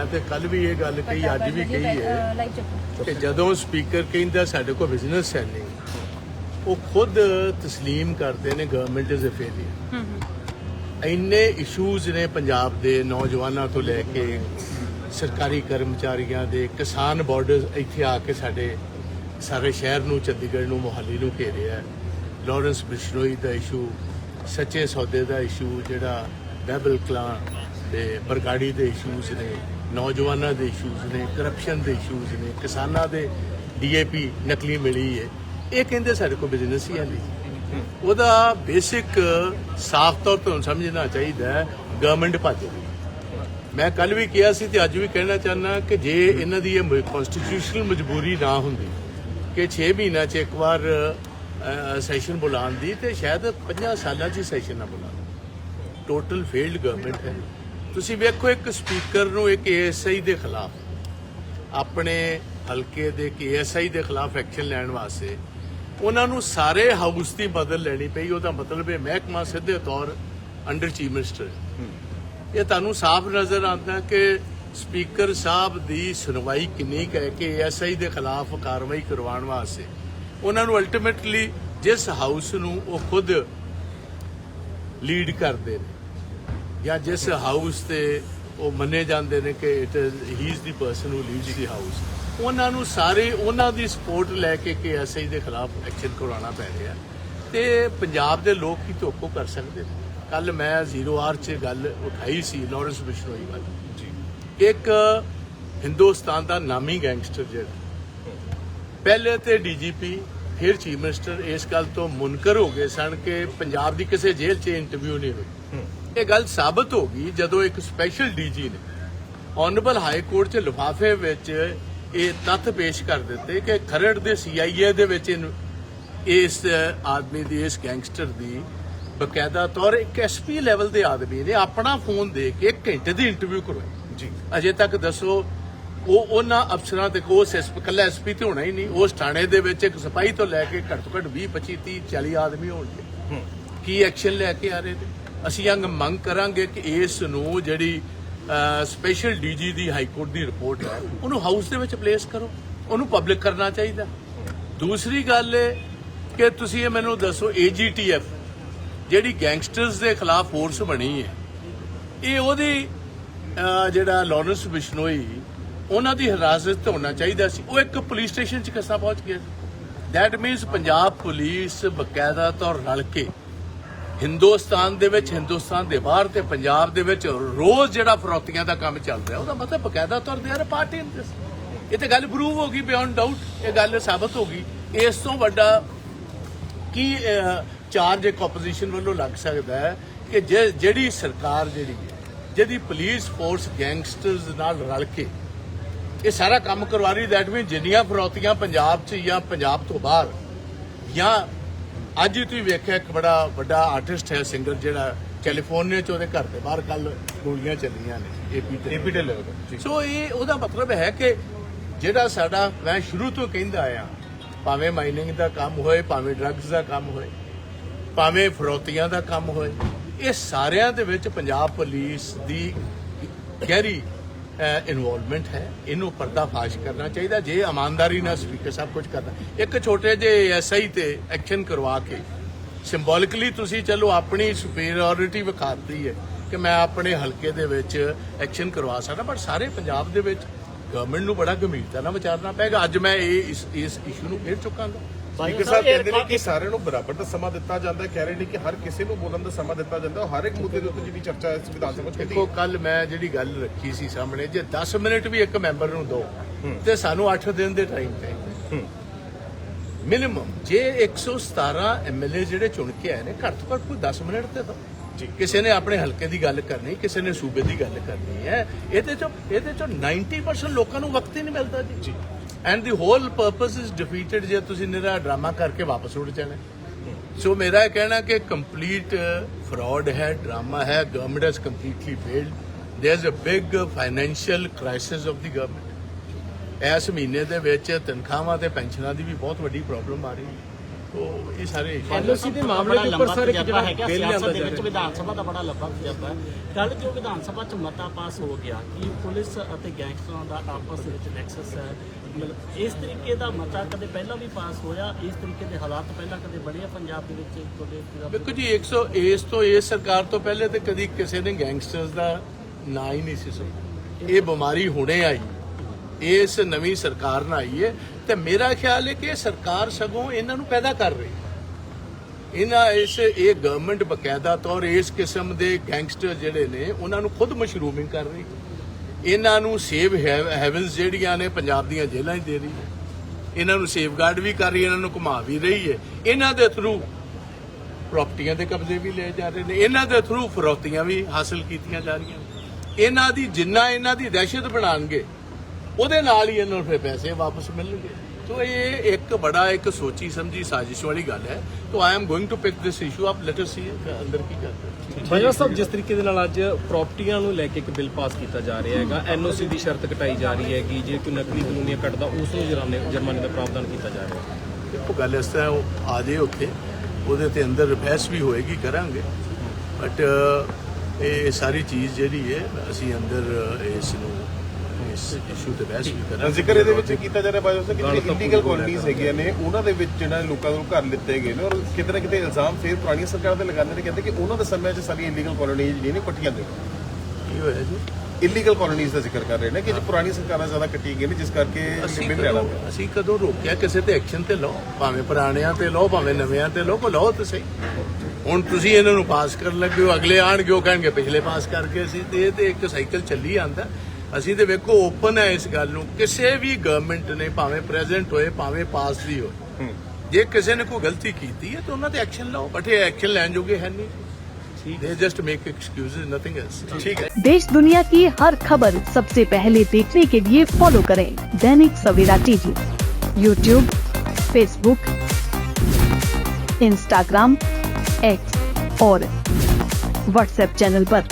ਮੈਂ ਤੇ ਕੱਲ ਵੀ ਇਹ ਗੱਲ ਕਹੀ ਅੱਜ ਵੀ ਕਹੀ ਹੈ ਕਿ ਜਦੋਂ ਸਪੀਕਰ ਕਹਿੰਦਾ ਸਾਡੇ ਕੋਲ ਬਿਜ਼ਨਸ ਹੈ ਨਹੀਂ ਉਹ ਖੁਦ تسلیم ਕਰਦੇ ਨੇ ਗਵਰਨਮੈਂਟ ਇਜ਼ ਅ ਫੇਲਿਅਰ ਇੰਨੇ ਇਸ਼ੂਜ਼ ਨੇ ਪੰਜਾਬ ਦੇ ਨੌਜਵਾਨਾਂ ਤੋਂ ਲੈ ਕੇ ਸਰਕਾਰੀ ਕਰਮਚਾਰੀਆਂ ਦੇ ਕਿਸਾਨ ਬਾਰਡਰਸ ਇੱਥੇ ਆ ਕੇ ਸਾਡੇ ਸਾਰੇ ਸ਼ਹਿਰ ਨੂੰ ਚੰਡੀਗੜ੍ਹ ਨੂੰ ਮੋਹਾਲੀ ਨੂੰ ਘੇਰਿਆ ਹੈ। ਲਾਰੈਂਸ ਬਿਸ਼ਨੋਈ ਦਾ ਇਸ਼ੂ ਸੱਚੇ ਸੌਦੇ ਦਾ ਇਸ਼ੂ ਜਿਹੜਾ ਬੈਬਲ ਕਲਾਂ ਦੇ ਬਰਗਾੜੀ ਦੇ ਇਸ਼ੂਜ਼ ਨੇ ਨੌਜਵਾਨਾਂ ਦੇ ਇਸ਼ੂਜ਼ ਨੇ ਕਰਪਸ਼ਨ ਦੇ ਇਸ਼ੂਜ਼ ਨੇ, ਕਿਸਾਨਾਂ ਦੇ ਡੀਏਪੀ ਨਕਲੀ ਮਿਲੀ ਹੈ। ਇਹ ਕਹਿੰਦੇ ਸਾਡੇ ਕੋਲ ਬਿਜ਼ਨਸ ਹੀ ਹੈ ਨਹੀਂ। ਉਹਦਾ ਬੇਸਿਕ ਸਾਫ਼ ਤੌਰ ਤੋਂ ਸਮਝਣਾ ਚਾਹੀਦਾ ਹੈ ਗਵਰਨਮੈਂਟ ਭੱਜ ਮੈਂ ਕੱਲ ਵੀ ਕਿਹਾ ਸੀ ਤੇ ਅੱਜ ਵੀ ਕਹਿਣਾ ਚਾਹੁੰਦਾ ਕਿ ਜੇ ਇਹਨਾਂ ਦੀ ਇਹ ਕਨਸਟੀਟਿਊਸ਼ਨਲ ਮਜਬੂਰੀ ਨਾ ਹੁੰਦੀ, ਕਿ 6 ਮਹੀਨਿਆਂ 'ਚ ਇੱਕ ਵਾਰ ਸੈਸ਼ਨ ਬੁਲਾਉਣ ਦੀ, ਤੇ ਸ਼ਾਇਦ 50 ਸਾਲਾਂ 'ਚ ਸੈਸ਼ਨ ਨਾ ਬੁਲਾਉਣ। ਟੋਟਲ ਫੇਲਡ ਗਵਰਨਮੈਂਟ ਹੈ। ਤੁਸੀਂ ਵੇਖੋ ਇੱਕ ਸਪੀਕਰ ਨੂੰ ਇੱਕ ਏਐਸਆਈ ਦੇ ਖਿਲਾਫ ਆਪਣੇ ਹਲਕੇ ਦੇ ਇੱਕ ਏਐਸਆਈ ਦੇ ਖਿਲਾਫ ਐਕਸ਼ਨ ਲੈਣ ਵਾਸਤੇ ਉਹਨਾਂ ਨੂੰ ਸਾਰੇ ਹਾਊਸ ਦੀ ਬਦਲ ਲੈਣੀ ਪਈ। ਉਹਦਾ ਮਤਲਬ ਹੈ ਮਹਿਕਮਾ ਸਿੱਧੇ ਤੌਰ ਅੰਡਰ ਚੀਫ ਮਿਨਿਸਟਰ ਇਹ ਤੁਹਾਨੂੰ ਸਾਫ਼ ਨਜ਼ਰ ਆਉਂਦਾ ਕਿ ਸਪੀਕਰ ਸਾਹਿਬ ਦੀ ਸੁਣਵਾਈ ਕਿੰਨੀ ਕੁ ਹੈ ਕਿ ਐਸਆਈ ਦੇ ਖਿਲਾਫ ਕਾਰਵਾਈ ਕਰਵਾਉਣ ਵਾਸਤੇ। ਉਹਨਾਂ ਨੂੰ ਅਲਟੀਮੇਟਲੀ ਜਿਸ ਹਾਊਸ ਨੂੰ ਉਹ ਖੁਦ ਲੀਡ ਕਰਦੇ ਨੇ। ਜਾਂ ਜਿਸ ਹਾਊਸ ਤੇ ਉਹ ਮੰਨੇ ਜਾਂਦੇ ਨੇ ਕਿ it he is the person who leads the house ਉਹਨਾਂ ਨੂੰ ਸਾਰੇ ਉਹਨਾਂ ਦੀ ਸਪੋਰਟ ਲੈ ਕੇ ਕਿ ਐਸਆਈ ਦੇ ਖਿਲਾਫ ਐਕਸ਼ਨ ਕਰਵਾਉਣਾ ਪੈ ਰਿਹਾ। ਤੇ ਪੰਜਾਬ ਦੇ ਲੋਕ ਹੀ ਧੋਖੋ ਕਰ ਸਕਦੇ ਨੇ। ਕੱਲ ਮੈਂ ਜ਼ੀਰੋ ਆਰ 'ਚ ਗੱਲ ਉਠਾਈ ਸੀ ਲਾਰੈਂਸ ਬਿਸ਼ਨੋਈ ਵਾਲੀ। ਜੀ। ਇੱਕ ਹਿੰਦੁਸਤਾਨ ਦਾ ਨਾਮੀ ਗੈਂਗਸਟਰ ਜਿਹੜਾ। ਪਹਿਲੇ ਤੇ ਡੀਜੀਪੀ ਫਿਰ ਚੀਫ ਮਿਨਿਸਟਰ ਇਸ ਗੱਲ ਤੋਂ ਮੁਨਕਰ ਹੋ ਗਏ ਸਨ ਕਿ ਪੰਜਾਬ ਦੀ ਕਿਸੇ ਜੇਲ੍ਹ 'ਚ ਇੰਟਰਵਿਊ ਨਹੀਂ ਹੋਈ। ਇਹ ਗੱਲ ਸਾਬਤ ਹੋ ਗਈ ਜਦੋਂ ਇੱਕ ਸਪੈਸ਼ਲ ਡੀਜੀ ਨੇ ਆਨਰੇਬਲ ਹਾਈ ਕੋਰਟ 'ਚ ਲਿਫਾਫੇ ਵਿੱਚ ਇਹ ਤੱਥ ਪੇਸ਼ ਕਰ ਦਿੱਤੇ ਕਿ ਖਰੜ ਦੇ ਸੀਆਈਏ ਦੇ ਵਿੱਚ ਇਸ ਆਦਮੀ ਦੀ ਇਸ ਗੈਂਗਸਟਰ ਦੀ ਬਕਾਇਦਾ ਤੌਰ ਇੱਕ ਐਸਪੀ ਲੈਵਲ ਦੇ ਆਦਮੀ ਨੇ ਆਪਣਾ ਫੋਨ ਦੇ ਕੇ ਘੰਟੇ ਦੀ ਇੰਟਰਵਿਊ ਕਰਵਾਈ। ਜੀ। ਅਜੇ ਤੱਕ ਦੱਸੋ ਉਹ ਉਹਨਾਂ ਅਫਸਰਾਂ ਤੇ ਕੋ ਐਸਪੀ ਕੱਲਾ ਐਸਪੀ ਤੇ ਹੋਣਾ ਹੀ ਨਹੀਂ ਉਸ ਥਾਣੇ ਦੇ ਵਿੱਚ ਇੱਕ ਸਿਪਾਹੀ ਤੋਂ ਲੈ ਕੇ ਘੱਟ ਤੋਂ ਘੱਟ 20 25 30 40 ਆਦਮੀ ਹੋਣਗੇ। ਕੀ ਐਕਸ਼ਨ ਲੈ ਕੇ ਆ ਰਹੇ ਨੇ? ਅਸੀਂ ਅੰਗ ਮੰਗ ਕਰਾਂਗੇ ਕਿ ਇਸ ਨੂੰ ਜਿਹੜੀ ਸਪੈਸ਼ਲ ਡੀਜੀ ਦੀ ਹਾਈ ਕੋਰਟ ਦੀ ਰਿਪੋਰਟ ਹੈ, ਉਹਨੂੰ ਹਾਊਸ ਦੇ ਵਿੱਚ ਪਲੇਸ ਕਰੋ। ਉਹਨੂੰ ਪਬਲਿਕ ਕਰਨਾ ਚਾਹੀਦਾ। ਦੂਸਰੀ ਗੱਲ ਹੈ ਕਿ ਤੁਸੀਂ ਇਹ ਮੈਨੂੰ ਦੱਸੋ ਏਜੀਟੀਐਫ ਜਿਹੜੀ ਗੈਂਗਸਟਰਸ ਦੇ ਖਿਲਾਫ ਫੋਰਸ ਬਣੀ ਹੈ, ਇਹ ਉਹਦੀ ਜਿਹੜਾ ਲਾਰੈਂਸ ਬਿਸ਼ਨੋਈ ਉਹਨਾਂ ਦੀ ਹਿਰਾਸਤ 'ਚ ਹੋਣਾ ਚਾਹੀਦਾ ਸੀ। ਉਹ ਇੱਕ ਪੁਲਿਸ ਸਟੇਸ਼ਨ 'ਚ ਕਿਸਾ ਪਹੁੰਚ ਗਿਆ ਸੀ। ਦੈਟ ਮੀਨਸ ਪੰਜਾਬ ਪੁਲਿਸ ਬਕਾਇਦਾ ਤੌਰ ਰਲ ਕੇ ਹਿੰਦੁਸਤਾਨ ਦੇ ਵਿੱਚ, ਹਿੰਦੁਸਤਾਨ ਦੇ ਬਾਹਰ ਤੇ ਪੰਜਾਬ ਦੇ ਵਿੱਚ ਰੋਜ਼ ਜਿਹੜਾ ਫਰੋਤੀਆਂ ਦਾ ਕੰਮ ਚੱਲ ਰਿਹਾ, ਉਹਦਾ ਮਤਲਬ ਬਕਾਇਦਾ ਤੌਰ ਤੇ ਯਾਰ ਪਾਰਟੀ ਇਨ ਦਿਸ ਇਹ ਤੇ ਗੱਲ ਪ੍ਰੂਵ ਹੋ ਗਈ ਬਿਯੋਂਡ ਡਾਊਟ ਇਹ ਗੱਲ ਸਾਬਤ ਹੋ ਗਈ। ਇਸ ਤੋਂ ਵੱਡਾ ਕੀ ਚਾਰਜ ਇੱਕ ਆਪੋਜੀਸ਼ਨ ਵੱਲੋਂ ਲੱਗ ਸਕਦਾ ਹੈ ਕਿ ਜੇ- ਜਿਹੜੀ ਸਰਕਾਰ ਜਿਹੜੀ ਹੈ, ਜਿਹਦੀ ਪੁਲਿਸ ਫੋਰਸ ਗੈਂਗਸਟਰਸ ਨਾਲ ਰਲ ਕੇ ਇਹ ਸਾਰਾ ਕੰਮ ਕਰਵਾ ਰਹੀ ਦੈਟ ਮੀਨ ਜਿੰਨੀਆਂ ਫਰੋਤੀਆਂ ਪੰਜਾਬ 'ਚ ਜਾਂ ਪੰਜਾਬ ਤੋਂ ਬਾਹਰ ਜਾਂ ਅੱਜ ਹੀ ਤੁਸੀਂ ਵੇਖਿਆ ਇੱਕ ਬੜਾ ਵੱਡਾ ਆਰਟਿਸਟ ਹੈ ਸਿੰਗਰ ਜਿਹੜਾ ਕੈਲੀਫੋਰਨੀਆ 'ਚ ਉਹਦੇ ਘਰ ਦੇ ਬਾਹਰ ਕੱਲ ਗੋਲੀਆਂ ਚੱਲੀਆਂ ਨੇ ਏਪੀ ਤੇ ਏਪੀ ਢਿੱਲੋਂ ਦਾ, ਜੀ। ਸੋ ਇਹ ਉਹਦਾ ਮਤਲਬ ਹੈ ਕਿ ਜਿਹੜਾ ਸਾਡਾ ਮੈਂ ਸ਼ੁਰੂ ਤੋਂ ਕਹਿੰਦਾ ਆਇਆ ਭਾਵੇਂ ਮਾਈਨਿੰਗ ਦਾ ਕੰਮ ਹੋਏ ਭਾਵੇਂ ਡਰੱਗਸ ਦਾ ਕੰਮ ਹੋਏ ਭਾਵੇਂ ਫਰੋਤੀਆਂ ਦਾ ਕੰਮ ਹੋਏ ਇਹ ਸਾਰਿਆਂ ਦੇ ਵਿੱਚ ਪੰਜਾਬ ਪੁਲਿਸ ਦੀ ਗਹਿਰੀ ਇਨਵੋਲਵਮੈਂਟ ਹੈ, ਇਹਨੂੰ ਪਰਦਾਫਾਸ਼ ਕਰਨਾ ਚਾਹੀਦਾ, ਜੇ ਇਮਾਨਦਾਰੀ ਨਾਲ ਸਪੀਕਰ ਸਾਹਿਬ ਕੁਝ ਕਰਨਾ। ਇੱਕ ਛੋਟੇ ਜਿਹੇ ਐਸਆਈ ਤੇ ਐਕਸ਼ਨ ਕਰਵਾ ਕੇ ਸਿੰਬੋਲਿਕਲੀ ਤੁਸੀਂ ਚਲੋ ਆਪਣੀ ਸੁਪੀਰੀਅਰਿਟੀ ਵਿਖਾਤੀ ਹੈ ਕਿ ਮੈਂ ਆਪਣੇ ਹਲਕੇ ਦੇ ਵਿੱਚ ਐਕਸ਼ਨ ਕਰਵਾ ਸਕਦਾ ਬਟ ਸਾਰੇ ਪੰਜਾਬ ਦੇ ਵਿੱਚ ਗਵਰਨਮੈਂਟ ਨੂੰ ਬੜਾ ਗੰਭੀਰਤਾ ਨਾਲ ਵਿਚਾਰਨਾ ਪਏਗਾ। ਅੱਜ ਮੈਂ ਇਹ ਇਸ ਇਸ ਇਸ਼ੂ ਨੂੰ ਫੇਰ ਚੁੱਕਾਂਗਾ। ਸਪੀਕਰ ਸਾਹਿਬ ਕਹਿੰਦੇ ਨੇ ਕਿ ਸਾਰਿਆਂ ਨੂੰ ਬਰਾਬਰ ਦਾ ਸਮਾਂ ਦਿੱਤਾ ਜਾਂਦਾ ਹੈ। ਕਹਿ ਰਹੇ ਨੇ ਕਿ ਹਰ ਕਿਸੇ ਨੂੰ ਬੋਲਣ ਦਾ ਸਮਾਂ ਦਿੱਤਾ ਜਾਂਦਾ ਹੈ। ਹਰ ਇੱਕ ਮੁੱਦੇ ਦੇ ਉੱਤੇ ਜਿਹੜੀ ਚਰਚਾ ਹੈ ਸੰਵਿਧਾਨ ਸਭਾ 'ਚ ਕੀਤੀ ਦੇਖੋ ਕੱਲ ਮੈਂ ਜਿਹੜੀ ਗੱਲ ਰੱਖੀ ਸੀ ਸਾਹਮਣੇ ਜੇ 10 ਮਿੰਟ ਵੀ ਇੱਕ ਮੈਂਬਰ ਨੂੰ ਦੋ ਤੇ ਸਾਨੂੰ 8 ਦਿਨ ਦੇ ਟਾਈਮ ਤੇ। ਮਿਨੀਮਮ ਜੇ 117 ਐਮਐਲਏ ਜਿਹੜੇ ਚੁਣ ਕੇ ਆਏ ਨੇ ਘੱਟ ਤੋਂ ਘੱਟ ਕੋਈ 10 ਮਿੰਟ ਤੇ ਦੋ। ਜੀ। ਕਿਸੇ ਨੇ ਆਪਣੇ ਹਲਕੇ ਦੀ ਗੱਲ ਕਰਨੀ ਕਿਸੇ ਨੇ ਸੂਬੇ ਦੀ ਗੱਲ ਕਰਨੀ ਹੈ ਇਹਦੇ ਚੋਂ ਇਹਦੇ ਚੋਂ 90% ਲੋਕਾਂ ਨੂੰ ਵਕਤ ਹੀ ਨਹੀਂ ਮਿਲਦਾ ਜੀ। And the whole purpose is defeated ਜੇ ਤੁਸੀਂ ਨਿਰਾ ਡਰਾਮਾ ਕਰਕੇ ਵਾਪਸ ਉੱਡ ਜਾਣਾ। ਸੋ ਮੇਰਾ ਇਹ ਕਹਿਣਾ ਕਿ ਕੰਪਲੀਟ ਫਰਾਡ ਹੈ ਡਰਾਮਾ ਹੈ government has completely failed there is a big financial crisis of the government ਇਸ ਮਹੀਨੇ ਦੇ ਵਿੱਚ ਤਨਖਾਹਾਂ ਤੇ ਪੈਨਸ਼ਨਾਂ ਦੀ ਵੀ ਬਹੁਤ ਵੱਡੀ ਪ੍ਰੋਬਲਮ ਆ ਰਹੀ ਹੈ। ਉਹ ਇਹ ਸਾਰੇ issues ਐਲਓਸੀ ਦੇ ਮਾਮਲੇ ਦੇ ਉੱਪਰ ਸਰ ਇੱਕ ਜਿਹੜਾ ਹੈਗਾ। ਸਿਆਸਤ ਦੇ ਵਿੱਚ ਵਿਧਾਨ ਸਭਾ ਦਾ ਬੜਾ ਲੰਬਾ ਤਜਰਬਾ ਹੈ। ਕੱਲ ਜੋ ਵਿਧਾਨ ਸਭਾ 'ਚ ਮਤਾ ਪਾਸ ਹੋ ਗਿਆ ਕਿ ਪੁਲਿਸ ਅਤੇ ਗੈਂਗਸਟਰਾਂ ਦਾ ਆਪਸ ਵਿੱਚ ਨੈਕਸਸ ਹੈ। ਮਤਲਬ ਇਸ ਤਰੀਕੇ ਦਾ ਮਤਾ ਕਦੇ ਪਹਿਲਾਂ ਵੀ ਪਾਸ ਹੋਇਆ? ਇਸ ਤਰੀਕੇ ਦੇ ਹਾਲਾਤ ਪਹਿਲਾਂ ਕਦੇ ਬਣੇ ਆ ਪੰਜਾਬ ਦੇ ਵਿੱਚ? ਤੁਹਾਡੇ ਦੇਖੋ ਜੀ 100 ਇਸ ਤੋਂ, ਇਸ ਸਰਕਾਰ ਤੋਂ ਪਹਿਲੇ ਤੇ ਕਦੀ ਕਿਸੇ ਨੇ ਗੈਂਗਸਟਰਸ ਦਾ ਨਾਂ ਹੀ ਨਹੀਂ ਸੀ ਸੁਣਿਆ। ਇਹ ਬਿਮਾਰੀ ਹੁਣੇ ਆਈ। ਇਸ ਨਵੀਂ ਸਰਕਾਰ ਨਾਲ ਆਈ ਹੈ ਤੇ ਮੇਰਾ ਖਿਆਲ ਹੈ ਕਿ ਸਰਕਾਰ ਸਗੋਂ ਇਹਨਾਂ ਨੂੰ ਪੈਦਾ ਕਰ ਰਹੀ ਹੈ। ਇਹਨਾਂ ਇਸ, ਇਹ ਗਵਰਨਮੈਂਟ ਬਕਾਇਦਾ ਤੌਰ ਇਸ ਕਿਸਮ ਦੇ ਗੈਂਗਸਟਰ ਜਿਹੜੇ ਨੇ, ਉਹਨਾਂ ਨੂੰ ਖੁਦ ਮਸ਼ਰੂਮਿੰਗ ਕਰ ਰਹੀ ਹੈ। ਇਹਨਾਂ ਨੂੰ ਸੇਵ ਹੈਵਨਸ ਜਿਹੜੀਆਂ ਨੇ ਪੰਜਾਬ ਦੀਆਂ ਜੇਲ੍ਹਾਂ 'ਚ ਦੇ ਰਹੀ ਹੈ। ਇਹਨਾਂ ਨੂੰ ਸੇਫਗਾਰਡ ਵੀ ਕਰ ਰਹੀ ਹੈ, ਇਹਨਾਂ ਨੂੰ ਘੁਮਾ ਵੀ ਰਹੀ ਹੈ। ਇਹਨਾਂ ਦੇ ਥਰੂ ਪ੍ਰਾਪਰਟੀਆਂ ਦੇ ਕਬਜ਼ੇ ਵੀ ਲਏ ਜਾ ਰਹੇ ਨੇ। ਇਹਨਾਂ ਦੇ ਥਰੂ ਫਰੋਤੀਆਂ ਵੀ ਹਾਸਲ ਕੀਤੀਆਂ ਜਾ ਰਹੀਆਂ ਇਹਨਾਂ ਦੀ ਜਿੰਨਾ ਇਹਨਾਂ ਦੀ ਦਹਿਸ਼ਤ ਬਣਾਣਗੇ, ਉਹਦੇ ਨਾਲ ਹੀ ਇਹਨਾਂ ਨੂੰ ਫਿਰ ਪੈਸੇ ਵਾਪਸ ਮਿਲਣਗੇ। ਸੋ ਇਹ ਇੱਕ ਬੜਾ ਇੱਕ ਸੋਚੀ ਸਮਝੀ ਸਾਜ਼ਿਸ਼ ਵਾਲੀ ਗੱਲ ਹੈ so I am going to pick this issue up let us see ਅੰਦਰ ਕੀ ਕਰਦੇ ਬਾਜਵਾ ਸਾਹਿਬ ਜਿਸ ਤਰੀਕੇ ਦੇ ਨਾਲ ਅੱਜ ਪ੍ਰਾਪਰਟੀਆਂ ਨੂੰ ਲੈ ਕੇ ਇੱਕ ਬਿੱਲ ਪਾਸ ਕੀਤਾ ਜਾ ਰਿਹਾ ਹੈਗਾ ਐਨਓਸੀ ਦੀ ਸ਼ਰਤ ਕਟਾਈ ਜਾ ਰਹੀ ਹੈਗੀ ਜੇ ਕੋਈ ਨਕਲੀ ਕਾਨੂੰਨੀਆਂ ਕੱਟਦਾ ਉਸ ਨੂੰ ਜੁਰਮਾਨੇ ਜੁਰਮਾਨੇ ਦਾ ਪ੍ਰਾਵਧਾਨ ਕੀਤਾ ਜਾ ਰਿਹਾ ਹੈ ਦੇਖੋ ਗੱਲ ਇਸ ਤਰ੍ਹਾਂ ਉਹ ਆ ਜੇ ਉੱਥੇ ਉਹਦੇ ਤੇ ਅੰਦਰ ਬਹਿਸ ਵੀ ਹੋਏਗੀ ਕਰਾਂਗੇ ਬਟ ਇਹ ਸਾਰੀ ਚੀਜ਼ ਜਿਹੜੀ ਹੈ ਅਸੀਂ ਅੰਦਰ ਇਸ ਨੂੰ ਇਸ ਇਸ਼ੂ ਤੇ ਬਹਿਸ ਵੀ ਕਰਾਂਗੇ। ਜ਼ਿਕਰ ਇਹਦੇ ਵਿੱਚ ਕੀਤਾ ਜਾ ਰਿਹਾ ਬਾਜੋ ਸਾਹਿਬ ਕਿ ਜਿਹੜੇ ਇਲੀਗਲ ਕਲੋਨੀਜ਼ ਹੈਗੀਆਂ ਨੇ ਉਹਨਾਂ ਦੇ ਵਿੱਚ ਜਿਹੜਾ ਲੋਕਾਂ ਨੂੰ ਘਰ ਲਿੱਤੇ ਗਏ ਨੇ ਔਰ ਕਿਤੇ ਨਾ ਕਿਤੇ ਇਲਜ਼ਾਮ ਫਿਰ ਪੁਰਾਣੀ ਸਰਕਾਰ ਤੇ ਲਗਾਉਂਦੇ ਨੇ ਕਹਿੰਦੇ ਕਿ ਉਹਨਾਂ ਦੇ ਸਮੇਂ 'ਚ ਸਾਰੀਆਂ ਇਲੀਗਲ ਕਲੋਨੀਜ਼ ਜਿਹੜੀਆਂ ਨੇ ਪੱਟੀਆਂ ਗਈਆਂ ਕੀ ਹੋਇਆ ਜੀ? ਇਲੀਗਲ ਕਲੋਨੀਜ਼ ਦਾ ਜ਼ਿਕਰ ਕਰ ਰਹੇ ਨੇ ਕਿ ਜੋ ਪੁਰਾਣੀ ਸਰਕਾਰਾਂ ਜ਼ਿਆਦਾ ਕੱਟੀ ਗਈਆਂ ਨੇ ਜਿਸ ਕਰਕੇ ਅਸੀਂ ਬਿੱਲ ਲਿਆਣਾ ਕਦੋਂ ਅਸੀਂ ਕਦੋਂ ਰੋਕਿਆ? ਕਿਸੇ ਤੇ ਐਕਸ਼ਨ ਤੇ ਲਓ। ਭਾਵੇਂ ਪੁਰਾਣਿਆਂ ਤੇ ਲਓ ਭਾਵੇਂ ਨਵਿਆਂ ਤੇ ਲਓ ਕੋ ਲਓ ਤੇ ਸਹੀ। ਹੁਣ ਤੁਸੀਂ ਇਹਨਾਂ ਨੂੰ ਪਾਸ ਕਰਨ ਲੱਗੇ ਹੋ ਅਗਲੇ ਆਣਗੇ ਉਹ ਕਹਿਣਗੇ ਪਿਛਲੇ ਪਾਸ ਕਰਕੇ ਅਸੀਂ ਤੇ ਇਹ ਤੇ ਇੱਕ ਸਾਈਕਲ ਚੱਲੀ ਆਂਦਾ ਅਸੀਂ ਤੇ ਵੇਖੋ ਓਪਨ ਹੈ ਇਸ ਗੱਲ ਨੂੰ ਕਿਸੇ ਵੀ ਗਵਰਨਮੈਂਟ ਨੇ ਭਾਵੇਂ ਪ੍ਰੈਜ਼ੈਂਟ ਹੋਏ ਭਾਵੇਂ ਪਾਸ ਦੀ ਹੋਏ ਜੇ ਕਿਸੇ ਨੇ ਕੋਈ ਗਲਤੀ ਕੀਤੀ ਹੈ ਤਾਂ ਉਹਨਾਂ ਤੇ ਐਕਸ਼ਨ ਲਓ ਬਟ ਇਹ ਐਕਸ਼ਨ ਲੈਣ ਜੋਗੇ ਹੈ ਨਹੀਂ ਦੇ just make excuses nothing else ਠੀਕ ਹੈ देश दुनिया की हर खबर सबसे पहले देखने के लिए फॉलो करें Dainik Savera TV YouTube Facebook Instagram X और व्हाट्सएप चैनल पर।